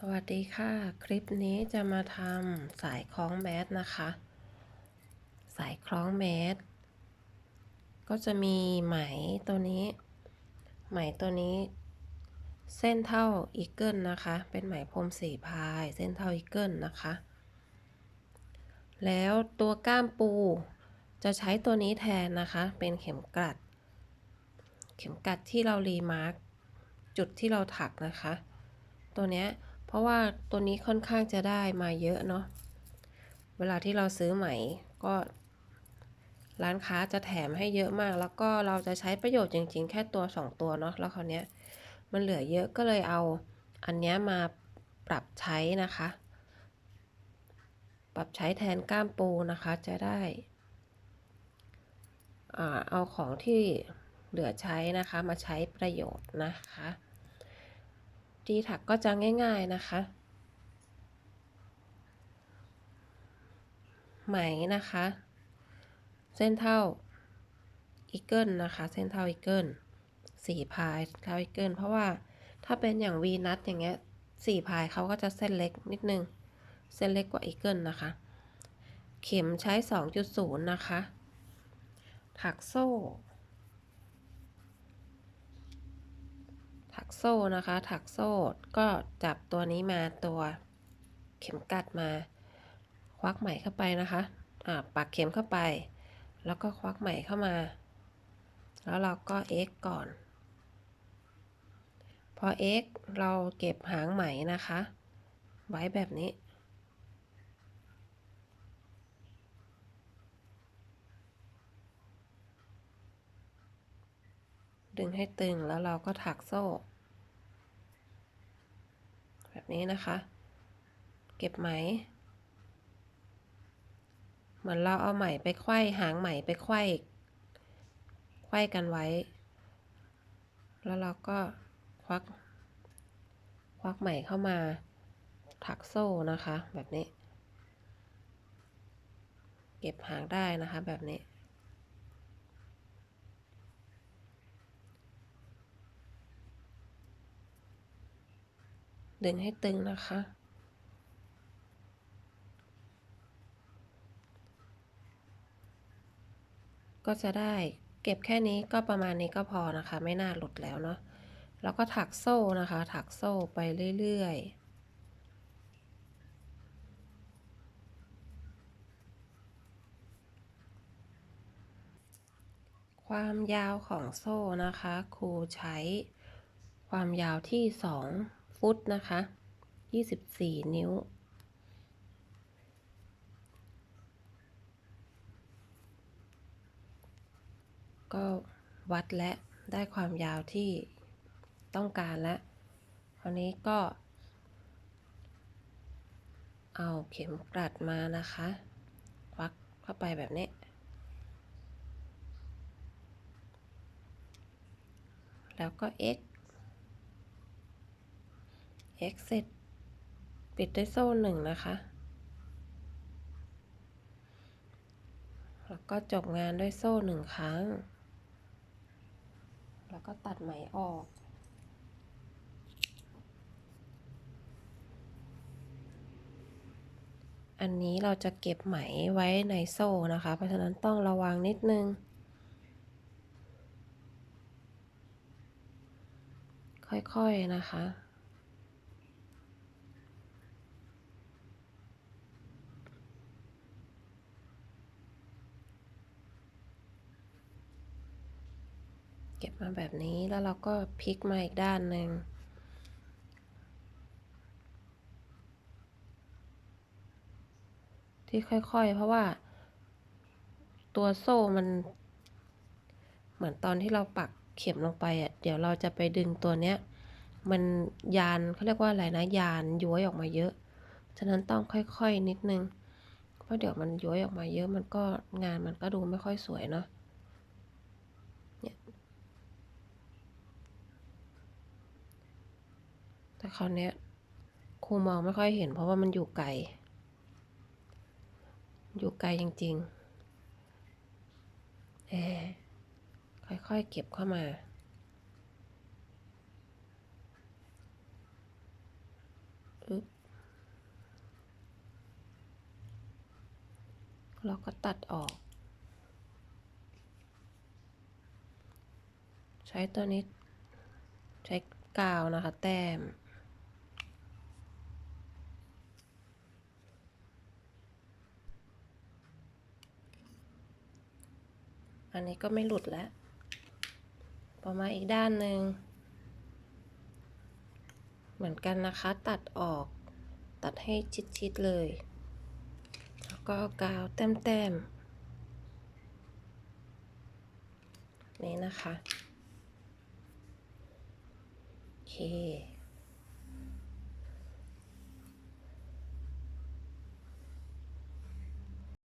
สวัสดีค่ะ คลิปนี้จะมาทำสายคล้องแมสนะคะ สายคล้องแมสก็จะมีไหมตัวนี้ ไหมตัวนี้ เส้นเท่าอีเกิลนะคะ เป็นไหมพรมสีพาย เส้นเท่าอีเกิลนะคะ แล้วตัวก้ามปู จะใช้ตัวนี้แทนนะคะ เป็นเข็มกลัด เข็มกลัดที่เรารีมาร์กจุดที่เราถักนะคะ ตัวเนี้ย เพราะว่าตัวนี้ค่อนข้างจะได้มาเยอะเนาะ เวลาที่เราซื้อใหม่ก็ร้านค้าจะแถมให้เยอะมาก แล้วก็เราจะใช้ประโยชน์จริง ๆ แค่ตัว 2 ตัวเนาะ แล้วคราวเนี้ยมันเหลือเยอะก็เลยเอาอันเนี้ยมาปรับใช้นะคะ ปรับใช้แทนก้ามปูนะคะจะได้อ่าเอาของที่เหลือใช้นะคะมาใช้ประโยชน์นะคะ ดีถักก็จะง่าย ๆนะคะ ไหมนะคะ เส้นเท่าอีเกิลนะคะ เส้นเท่าอีเกิลสี่พายเท่าอีเกิลเพราะว่าถ้าเป็นอย่างวีนัทอย่างเงี้ยสี่พายเขาก็จะเส้นเล็กนิดนึง เส้นเล็กกว่าอีเกิลนะคะ เข็มใช้ 2.0 นะคะ ถักโซ่ ถักโซ่นะคะ ถักโซ่ก็จับตัวนี้มาตัวเข็มกัดมา ควักไหมเข้าไปนะคะอ่าปักเข็มเข้าไป แล้วก็ควักไหมเข้ามา แล้วเราก็เอ็กก่อน พอเอ็กเราเก็บหางไหมนะคะ ไว้แบบนี้ ดึงให้ตึงแล้วเราก็ถักโซ่ แบบนี้นะคะ เก็บไหม เหมือนเราเอาไหมไปไขว้หางไหมไปไขว้ไขว้กันไว้ แล้วเราก็ควัก ควักไหมเข้ามา ถักโซ่นะคะ แบบนี้ เก็บหางได้นะคะแบบนี้ ดึงให้ตึงนะคะ ก็จะได้เก็บแค่นี้ก็ประมาณนี้ก็พอนะคะ ไม่น่าหลุดแล้วเนาะแล้วก็ถักโซ่นะคะ ถักโซ่ไปเรื่อยๆความยาวของโซ่นะคะ ครูใช้ความยาวที่ 2 ฟุตนะคะ24นิ้ว ก็วัดและได้ความยาวที่ต้องการแล้วคราวนี้ก็ เอาเข็มกลัดมานะคะควักเข้าไปแบบนี้ แล้วก็ x x เสร็จปิดด้วยโซ่หนึ่งนะคะ แล้วก็จบงานด้วยโซ่หนึ่งครั้ง แล้วก็ตัดไหมออกอันนี้เราจะเก็บไหมไว้ในโซ่นะคะ เพราะฉะนั้นต้องระวังนิดนึง ค่อยๆนะคะ เก็บมาแบบนี้แล้วเราก็พลิกมาอีกด้านหนึ่งที่ค่อยๆ เพราะว่า ตัวโซ่มัน เหมือนตอนที่เราปักเข็มลงไปอะ เดี๋ยวเราจะไปดึงตัวเนี้ย มันยานเขาเรียกว่าอะไรนะ ยานย้วยออกมาเยอะ ฉะนั้นต้องค่อยๆ นิดนึง เพราะเดี๋ยวมันย้วยออกมาเยอะมันก็งานมันก็ดูไม่ค่อยสวยเนาะ แต่คราวนี้ครูมองไม่ค่อยเห็น เพราะว่ามันอยู่ไกล อยู่ไกลจริงๆแอค่อยๆเก็บเข้ามาอึ๊บเราก็ตัดออก ใช้ตัวนี้ ใช้กาวนะคะ แต้ม อันนี้ก็ไม่หลุดแล้วพอมาอีกด้านหนึ่ง เหมือนกันนะคะ ตัดออก ตัดให้ชิดๆเลย แล้วก็กาวแต้มๆ นี่นะคะ โอเค